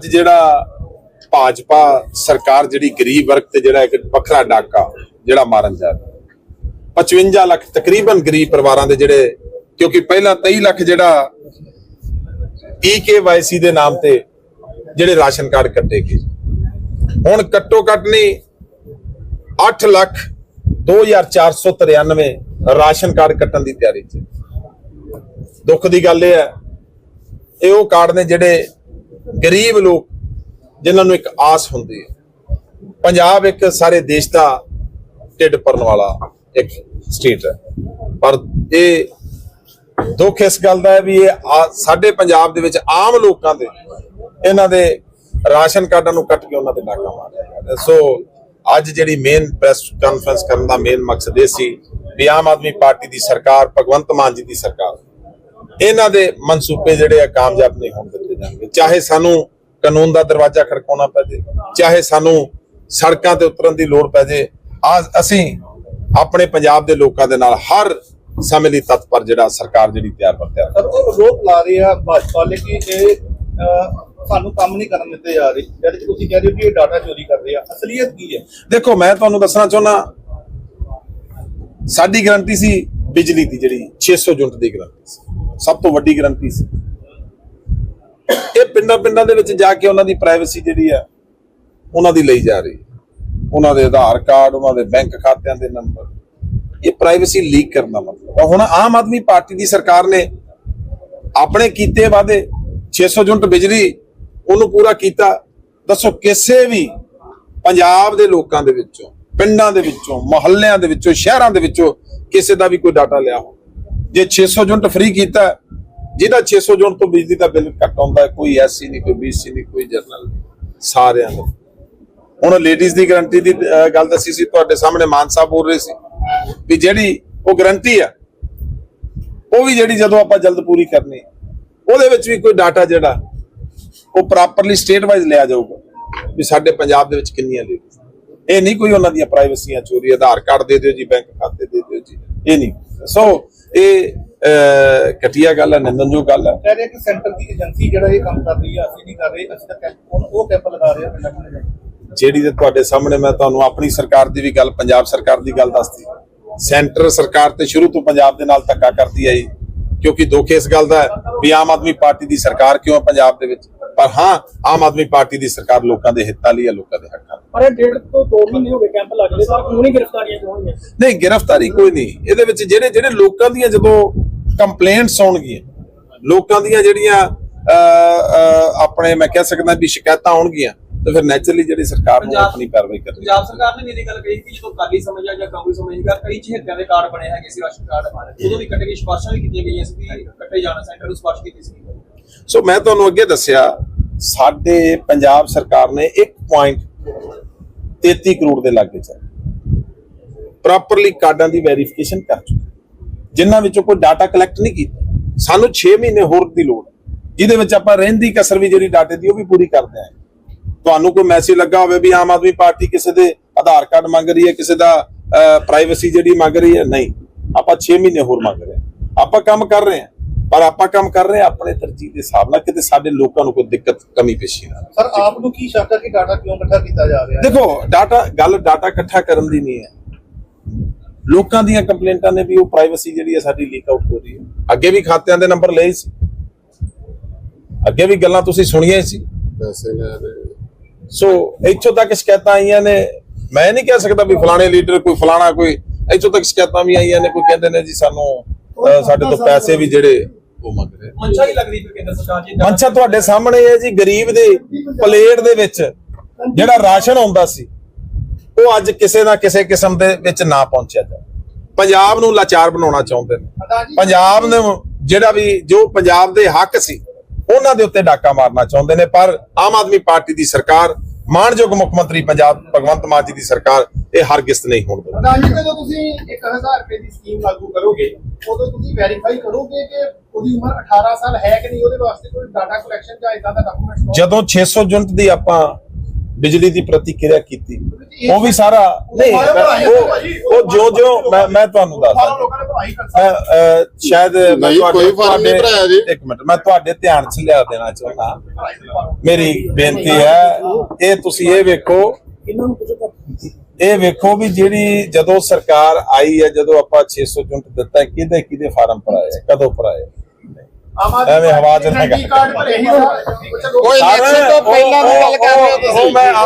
ਅੱਜ ਜਿਹੜਾ ਭਾਜਪਾ ਸਰਕਾਰ ਜਿਹੜੀ ਗਰੀਬ ਵਰਗ ਤੇ ਜਿਹੜਾ ਇੱਕ ਵੱਖਰਾ ਡਾਕਾ ਜਿਹੜਾ ਮਾਰਨ ਜਾ ਰਹੀ 55 ਲੱਖ ਤਕਰੀਬਨ ਗਰੀਬ ਪਰਿਵਾਰਾਂ ਦੇ ਜਿਹੜੇ, ਕਿਉਂਕਿ ਪਹਿਲਾਂ 23 ਲੱਖ ਜਿਹੜਾ EKYC ਦੇ ਨਾਮ ਤੇ ਜਿਹੜੇ ਰਾਸ਼ਨ ਕਾਰਡ ਕੱਟੇ ਗਏ। ਹੁਣ ਘੱਟੋ ਘੱਟ ਨਹੀਂ 8 ਲੱਖ 2493 ਰਾਸ਼ਨ ਕਾਰਡ ਕੱਟਣ ਦੀ ਤਿਆਰੀ 'ਚ। ਦੁੱਖ ਦੀ ਗੱਲ ਇਹ ਹੈ, ਇਹ ਉਹ ਕਾਰਡ ਨੇ ਜਿਹੜੇ ਗਰੀਬ ਲੋਕ ਜਿਨ੍ਹਾਂ ਨੂੰ ਇੱਕ ਆਸ ਹੁੰਦੀ ਹੈ। ਪੰਜਾਬ ਇੱਕ ਸਾਰੇ ਦੇਸ਼ ਦਾ ਢਿੱਡ ਭਰਨ ਵਾਲਾ ਇੱਕ ਸਟੇਟ ਹੈ। ਪਰ ਇਹ ਦੁੱਖ ਇਸ ਗੱਲ ਦਾ ਹੈ ਵੀ ਇਹ ਆ- ਸਾਡੇ ਪੰਜਾਬ ਦੇ ਵਿੱਚ ਆਮ ਲੋਕਾਂ ਦੇ ਇਹਨਾਂ ਦੇ ਰਾਸ਼ਨ ਕਾਰਡਾਂ ਨੂੰ ਕੱਟ ਕੇ ਉਹਨਾਂ ਦੇ ਨਾਕਾ ਮਾਰਿਆ ਜਾ ਸੋ ਅੱਜ ਜਿਹੜੀ ਮੇਨ ਪ੍ਰੈਸ ਕਾਨਫਰੰਸ ਕਰਨ ਦਾ ਮੇਨ ਮਕਸਦ ਇਹ ਸੀ ਵੀ ਆਮ ਆਦਮੀ ਪਾਰਟੀ ਦੀ ਸਰਕਾਰ, ਭਗਵੰਤ ਮਾਨ ਜੀ ਦੀ ਸਰਕਾਰ ਇਹਨਾਂ ਦੇ ਮਨਸੂਬੇ ਜਿਹੜੇ ਆ ਕਾਮਯਾਬ ਨਹੀਂ ਹੋਣ ਦਿੱਤੇ ਜਾਣਗੇ। ਚਾਹੇ ਸਾਨੂੰ ਕਾਨੂੰਨ ਦਾ ਦਰਵਾਜ਼ਾ ਖੜਕਾਉਣਾ ਪੈ ਜੇ ਚਾਹੇ ਸਾਨੂੰ ਸੜਕਾਂ ਤੇ ਉਤਰਨ ਦੀ ਲੋੜ ਪੈ ਜੇ ਆ ਅਸੀਂ ਆਪਣੇ ਪੰਜਾਬ ਦੇ ਲੋਕਾਂ ਦੇ ਨਾਲ ਹਰ ਸਮੇਂ ਲਈ ਤਤਪਰ ਜਿਹੜਾ ਸਰਕਾਰ ਜਿਹੜੀ ਤਿਆਰ ਪਰ ਤਿਆਰ ਸਰ ਉਹ ਰੋਪ ਲਾ ਰਹੇ ਆ ਭਾਜਪਾ ਵਾਲੇ ਕਿ ਇਹ ਸਾਨੂੰ ਕੰਮ ਨਹੀਂ ਕਰਨ ਦਿੱਤੇ ਜਾ ਰਹੇ। ਜਦ ਕਿ ਤੁਸੀਂ ਕਹਿ ਰਹੇ ਹੋ ਕਿ ਇਹ ਡਾਟਾ ਚੋਰੀ ਕਰ ਰਹੇ ਆ। ਅਸਲੀਅਤ ਕੀ ਹੈ? ਦੇਖੋ ਮੈਂ ਤੁਹਾਨੂੰ ਦੱਸਣਾ ਚਾਹੁੰਦਾ ਸਾਡੀ ਗਾਰੰਟੀ ਸੀ ਬਿਜਲੀ ਦੀ ਜਿਹੜੀ 600 ਯੂਨਿਟ ਦੀ ਗਾਰੰਟੀ ਸੀ। ਸਭ ਤੋਂ ਵੱਡੀ ਗਰੰਟੀ ਸੀ। ਇਹ ਪਿੰਡਾਂ ਪਿੰਡਾਂ ਦੇ ਵਿੱਚ ਜਾ ਕੇ ਉਹਨਾਂ ਦੀ ਪ੍ਰਾਈਵੇਸੀ ਜਿਹੜੀ ਆ, ਉਹਨਾਂ ਦੀ ਲਈ ਜਾ ਰਹੀ ਉਹਨਾਂ ਦੇ ਆਧਾਰ ਕਾਰਡ, ਉਹਨਾਂ ਦੇ ਬੈਂਕ ਖਾਤਿਆਂ ਦੇ ਨੰਬਰ। ਇਹ ਪ੍ਰਾਈਵੇਸੀ ਲੀਕ ਕਰਨ ਦਾ ਮਤਲਬ ਹੁਣ ਆਮ ਆਦਮੀ ਪਾਰਟੀ ਦੀ ਸਰਕਾਰ ਨੇ ਆਪਣੇ ਕੀਤੇ ਵਾਅਦੇ 600 ਯੂਨਿਟ ਬਿਜਲੀ, ਉਹਨੂੰ ਪੂਰਾ ਕੀਤਾ। ਦੱਸੋ, ਕਿਸੇ ਵੀ ਪੰਜਾਬ ਦੇ ਲੋਕਾਂ ਦੇ ਵਿੱਚੋਂ, ਪਿੰਡਾਂ ਦੇ ਵਿੱਚੋਂ, ਮੁਹੱਲਿਆਂ ਦੇ ਵਿੱਚੋਂ, ਸ਼ਹਿਰਾਂ ਦੇ ਵਿੱਚੋਂ ਕਿਸੇ ਦਾ ਵੀ ਕੋਈ ਡਾਟਾ ਲਿਆ ਹੋ ਜੇ 600 ਯੂਨਿਟ ਫ੍ਰੀ ਕੀਤਾ ਜਿਹਦਾ 600 ਯੂਨਿਟ ਤੋਂ ਬਿਜਲੀ ਦਾ ਬਿੱਲ ਘੱਟ ਆਉਂਦਾ ਹੈ, ਕੋਈ ਐਸਸੀ ਨਹੀਂ ਕੋਈ ਬੀਸੀ ਨਹੀਂ ਕੋਈ ਜਰਨਲ ਨਹੀਂ ਸਾਰਿਆਂ ਨੂੰ। ਹੁਣ ਲੇਡੀਜ਼ ਦੀ ਗਾਰੰਟੀ ਦੀ ਗੱਲ ਦੱਸੀ ਸੀ ਤੁਹਾਡੇ ਸਾਹਮਣੇ ਮਾਨ ਸਾਹਿਬ ਬੋਲ ਰਹੇ ਸੀ ਵੀ ਜਿਹੜੀ ਉਹ ਗਾਰੰਟੀ ਆ ਉਹ ਵੀ ਜਿਹੜੀ ਜਦੋਂ ਆਪਾਂ ਜਲਦ ਪੂਰੀ ਕਰਨੀ ਉਹਦੇ ਵਿੱਚ ਵੀ ਕੋਈ ਡਾਟਾ ਜਿਹੜਾ ਉਹ ਪ੍ਰੋਪਰਲੀ ਸਟੇਟ ਵਾਈਜ਼ ਲਿਆ ਜਾਊਗਾ ਵੀ ਸਾਡੇ ਪੰਜਾਬ ਦੇ ਵਿੱਚ ਕਿੰਨੀਆਂ ਲੇਡੀਜ਼ ਇਹ ਨਹੀਂ ਕੋਈ ਉਹਨਾਂ ਦੀਆਂ ਪ੍ਰਾਈਵੇਸੀਆਂ ਚੋਰੀ ਆਧਾਰ ਕਾਰਡ ਦੇ ਦਿਓ ਜੀ ਬੈਂਕ ਖਾਤੇ ਦੇ ਦਿਓ ਜੀ ਇਹ ਨਹੀਂ। ਸੋ ਇਹ ਘਟੀਆ ਗੱਲ ਹੈ ਨਿੰਦਨਯੋਗ ਗੱਲ ਹੈ। ਕਹਿ ਰਹੇ ਕਿ ਸੈਂਟਰ ਦੀ ਏਜੰਸੀ ਜਿਹੜਾ ਇਹ ਕੰਮ ਕਰ ਰਹੀ ਆ ਅਸੀਂ ਨਹੀਂ ਕਰ ਰਹੇ ਅਸੀਂ ਤਾਂ ਕੈਂਪ ਉਹ ਉਹ ਕੈਂਪ ਲਗਾ ਰਹੇ ਆ ਪਿੰਡਾਂ ਪਿੰਡਾਂ 'ਚ। ਜਿਹੜੀ ਤੇ ਤੁਹਾਡੇ ਸਾਹਮਣੇ ਮੈਂ ਤੁਹਾਨੂੰ ਆਪਣੀ ਸਰਕਾਰ ਦੀ ਵੀ ਗੱਲ ਪੰਜਾਬ ਸਰਕਾਰ ਦੀ ਗੱਲ ਦੱਸਦੀ ਸੈਂਟਰ ਸਰਕਾਰ ਤੇ ਸ਼ੁਰੂ ਤੋਂ ਪੰਜਾਬ ਦੇ ਨਾਲ ਧੱਕਾ ਕਰਦੀ ਆਈ ਕਿਉਂਕਿ ਦੁੱਖ ਇਸ ਗੱਲ ਦਾ ਵੀ ਆਮ ਆਦਮੀ ਪਾਰਟੀ ਦੀ ਸਰਕਾਰ ਕਿਉਂ ਹੈ ਪੰਜਾਬ ਦੇ ਵਿੱਚ? ਪਰ ਹਾਂ ਆਮ ਆਦਮੀ ਪਾਰਟੀ ਦੀ ਸਰਕਾਰ ਲੋਕਾਂ ਦੇ ਹਿੱਤਾਂ ਲਈ ਹੈ ਲੋਕਾਂ ਦੇ ਹੱਕਾਂ ਲਈ। ਪਰ ਇਹ ਡੇਢ ਤੋਂ 2 ਮਹੀਨੇ ਹੋ ਗਏ ਕੈਂਪ ਲੱਗਦੇ ਪਰ ਹੁਣ ਹੀ ਗ੍ਰਿਫਤਾਰੀਆਂ ਕਿਉਂ ਹੋਈਆਂ? ਨਹੀਂ ਗ੍ਰਿਫਤਾਰੀ ਕੋਈ ਨਹੀਂ। ਇਹਦੇ ਵਿੱਚ ਜਿਹੜੇ ਜਿਹੜੇ ਲੋਕਾਂ ਦੀਆਂ ਜਦੋਂ ਕੰਪਲੇਂਟਸ ਆਉਣਗੀਆਂ ਲੋਕਾਂ ਦੀਆਂ ਜਿਹੜੀਆਂ ਆਪਣੇ ਮੈਂ ਕਹਿ ਸਕਦਾ ਵੀ ਸ਼ਿਕਾਇਤਾਂ ਆਉਣਗੀਆਂ ਤਾਂ ਫਿਰ ਨੈਚੁਰਲੀ ਜਿਹੜੀ ਸਰਕਾਰ ਨੂੰ ਪੰਜਾਬ- ਆਪਣੀ ਕਾਰਵਾਈ ਕਰਨੀ ਪੰਜਾਬ ਸਰਕਾਰ ਨੇ ਮੇਰੀ ਗੱਲ ਕਹੀ ਕਿ ਜਦੋਂ ਕਾਲੀ ਸਮਝਿਆ ਜਾਂ ਕਾਂਗਰਸ ਸਮਝਿਆ ਕਈ ਚਿਹਤਿਆਂ ਦੇ ਕਾਰਡ ਬਣੇ ਹੈਗੇ ਸੀ ਰਾਸ਼ਨ ਕਾਰਡ ਉਦੋਂ ਵੀ ਕੱਟੇ ਗਏ ਸਿਫਾਰਸ਼ਾਂ ਵੀ ਕੀਤੀਆਂ ਗਈਆਂ ਸੀ ਵੀ ਕੱਟੇ ਜਾਣਾ ਸੈਂਟਰ ਨੂੰ ਸਿਫਾਰਸ਼ ਕੀਤੀ ਸੀ। ਸੋ ਮੈਂ ਤੁਹਾਨੂੰ ਅੱਗੇ ਦੱਸਿਆ ਸਾਡੇ ਪੰਜਾਬ ਸਰਕਾਰ ਨੇ 1.33 ਕਰੋੜ ਦੇ ਲਾਗੇ ਚੱਲ। ਪ੍ਰੋਪਰਲੀ ਕਾਰਡਾਂ ਦੀ ਵੈਰੀਫਿਕੇਸ਼ਨ ਕਰ ਚੁੱਕੇ ਜਿਨ੍ਹਾਂ ਵਿੱਚੋਂ ਕੋਈ ਡਾਟਾ ਕਲੈਕਟ ਨਹੀਂ ਕੀਤਾ। ਸਾਨੂੰ 6 ਮਹੀਨੇ ਹੋਰ ਦੀ ਲੋੜ ਹੈ, ਜਿਹਦੇ ਵਿੱਚ ਆਪਾਂ ਰਹਿੰਦੀ ਕਸਰ ਵੀ ਜਿਹੜੀ ਡਾਟੇ ਦੀ ਉਹ ਵੀ ਪੂਰੀ ਕਰਦੇ ਆਂ ਤੁਹਾਨੂੰ ਕੋਈ ਮੈਸੇਜ ਲੱਗਾ ਹੋਵੇ ਵੀ ਆਮ ਆਦਮੀ ਪਾਰਟੀ ਕਿਸੇ ਦੇ ਆਧਾਰ ਕਾਰਡ ਮੰਗ ਰਹੀ ਹੈ ਕਿਸੇ ਦਾ ਪ੍ਰਾਈਵੇਸੀ ਜਿਹੜੀ ਮੰਗ ਰਹੀ ਹੈ ਨਹੀਂ। ਆਪਾਂ 6 ਮਹੀਨੇ ਹੋਰ ਮੰਗ ਰਹੇ ਹਾਂ। ਆਪਾਂ ਕੰਮ ਕਰ ਰਹੇ ਹਾਂ। ਪਰ ਆਪਾਂ ਕੰਮ ਕਰ ਰਹੇ ਆਪਣੇ ਤਰਜੀਹ ਦੇ ਹਿਸਾਬ ਨਾਲ ਕਿਤੇ ਸਾਡੇ ਲੋਕਾਂ ਨੂੰ ਕੋਈ ਦਿੱਕਤ ਕਮੀ ਪੇਸ਼ੀ ਨਾ। ਸਰ ਆਪ ਨੂੰ ਕੀ ਸ਼ੱਕ ਹੈ ਕਿ ਡਾਟਾ ਕਿਉਂ ਇਕੱਠਾ ਕੀਤਾ ਜਾ ਰਿਹਾ ਹੈ? ਦੇਖੋ ਡਾਟਾ ਗੱਲ ਡਾਟਾ ਇਕੱਠਾ ਕਰਨ ਦੀ ਨਹੀਂ ਹੈ। ਲੋਕਾਂ ਦੀਆਂ ਕੰਪਲੇਂਟਾਂ ਨੇ ਵੀ ਉਹ ਪ੍ਰਾਈਵੇਸੀ ਜਿਹੜੀ ਹੈ ਸਾਡੀ ਲੀਕ ਆਊਟ ਹੋ ਰਹੀ ਹੈ। ਅੱਗੇ ਵੀ ਖਾਤਿਆਂ ਦੇ ਨੰਬਰ ਲਏ ਸੀ। ਅੱਗੇ ਵੀ ਗੱਲਾਂ ਤੁਸੀਂ ਸੁਣੀਆਂ ਹੀ ਸੀ। ਸੋ ਇੱਥੋਂ ਤੱਕ ਸ਼ਿਕਾਇਤਾਂ ਆਈਆਂ ਨੇ। ਮੈਂ ਨਹੀਂ ਕਹਿ ਸਕਦਾ ਵੀ ਫਲਾਣੇ ਲੀਡਰ ਕੋਈ ਫਲਾਣਾ ਕੋਈ ਇੱਥੋਂ ਤੱਕ ਸ਼ਿਕਾਇਤਾਂ ਵੀ ਆਈਆਂ ਨੇ ਕੋਈ ਕਹਿੰਦੇ ਨੇ ਜੀ ਸਾਨੂੰ ਸਾਡੇ ਤੋਂ ਪੈਸੇ ਵੀ ਜਿਹੜੇ ਉਹ ਮੰਗ ਰਹੇ ਮਨਸ਼ਾ ਹੀ ਲੱਗਦੀ ਫਿਰ ਕੇਂਦਰ ਸਰਕਾਰ ਜੀ? ਮਨਸ਼ਾ ਤੁਹਾਡੇ ਸਾਹਮਣੇ ਹੈ ਜੀ ਗਰੀਬ ਦੇ ਪਲੇਟ ਦੇ ਵਿੱਚ ਜਿਹੜਾ ਰਾਸ਼ਨ ਆਉਂਦਾ ਸੀ ਉਹ ਅੱਜ ਕਿਸੇ ਨਾ ਕਿਸੇ ਕਿਸਮ ਦੇ ਵਿੱਚ ਨਾ ਪਹੁੰਚਿਆ ਜਾ ਪੰਜਾਬ ਨੂੰ ਲਾਚਾਰ ਬਣਾਉਣਾ ਚਾਹੁੰਦੇ ਨੇ। ਪੰਜਾਬ ਨੂੰ ਜਿਹੜਾ ਵੀ ਜੋ ਪੰਜਾਬ ਦੇ ਹੱਕ ਸੀ ਉਹਨਾਂ ਦੇ ਉੱਤੇ ਡਾਕਾ ਮਾਰਨਾ ਚਾਹੁੰਦੇ ਨੇ ਪਰ ਆਮ ਆਦਮੀ ਪਾਰਟੀ ਦੀ ਸਰਕਾਰ ਮਾਨਯੋਗ ਮੁੱਖ ਮੰਤਰੀ ਪੰਜਾਬ ਭਗਵੰਤ ਮਾਨ ਜੀ ਦੀ ਸਰਕਾਰ ਇਹ ਹਰਗਿਜ਼ ਨਹੀਂ ਹੋਣ ਦੇਵੇਗੀ ਰਾਜੀ ਜਦੋਂ ਤੁਸੀਂ 1000 ਰੁਪਏ ਦੀ ਸਕੀਮ ਲਾਗੂ ਕਰੋਗੇ ਉਦੋਂ ਤੁਸੀਂ ਵੈਰੀਫਾਈ ਕਰੋਗੇ ਕਿ ਉਹਦੀ ਉਮਰ 18 ਸਾਲ ਹੈ ਕਿ ਨਹੀਂ ਉਹਦੇ ਵਾਸਤੇ ਕੋਈ ਡਾਟਾ ਕਲੈਕਸ਼ਨ ਜਾਂ ਇਦਾਂ ਦਾ ਡਾਕੂਮੈਂਟ ਜਦੋਂ 600 ਯੂਨਿਟ ਦੀ ਆਪਾਂ ਬਿਜਲੀ ਦੀ ਪ੍ਰਤੀਕਿਰਿਆ ਕੀਤੀ। ਉਹ ਵੀ ਸਾਰਾ ਨਹੀਂ ਉਹ ਉਹ ਜੋ ਜੋ ਮੈਂ ਮੈਂ ਤੁਹਾਨੂੰ ਦੱਸਦਾ। ਮੈਂ ਸ਼ਾਇਦ ਮੈਂ ਕੋਈ ਫ਼ਰਕ ਨਹੀਂ ਭਰਾਇਆ ਜੀ। ਇੱਕ ਮਿੰਟ ਮੈਂ ਤੁਹਾਡੇ ਧਿਆਨ 'ਚ ਲਿਆ ਦੇਣਾ ਚਾਹੁੰਦਾ। ਮੇਰੀ ਬੇਨਤੀ ਹੈ ਇਹ ਤੁਸੀਂ ਇਹ ਵੇਖੋ। ਇਹ ਵੇਖੋ ਵੀ ਜਿਹੜੀ ਜਦੋਂ ਸਰਕਾਰ ਆਈ ਹੈ ਜਦੋਂ ਆਪਾਂ 600 ਯੂਨਿਟ ਦਿੱਤਾ ਕਿਹਦੇ ਕਿਹਦੇ ਫਾਰਮ ਭਰਾਏ ਕਦੋਂ ਭਰਾਏ ਐਵੇਂ ਹਵਾ 'ਚ ਨਾ ਗੱਲ। ਉਹ ਇਲੈਕਸ਼ਨ ਤੋਂ ਪਹਿਲਾਂ ਦੀ ਗੱਲ ਕਰ ਰਹੇ ਹੋ ਤੁਸੀਂ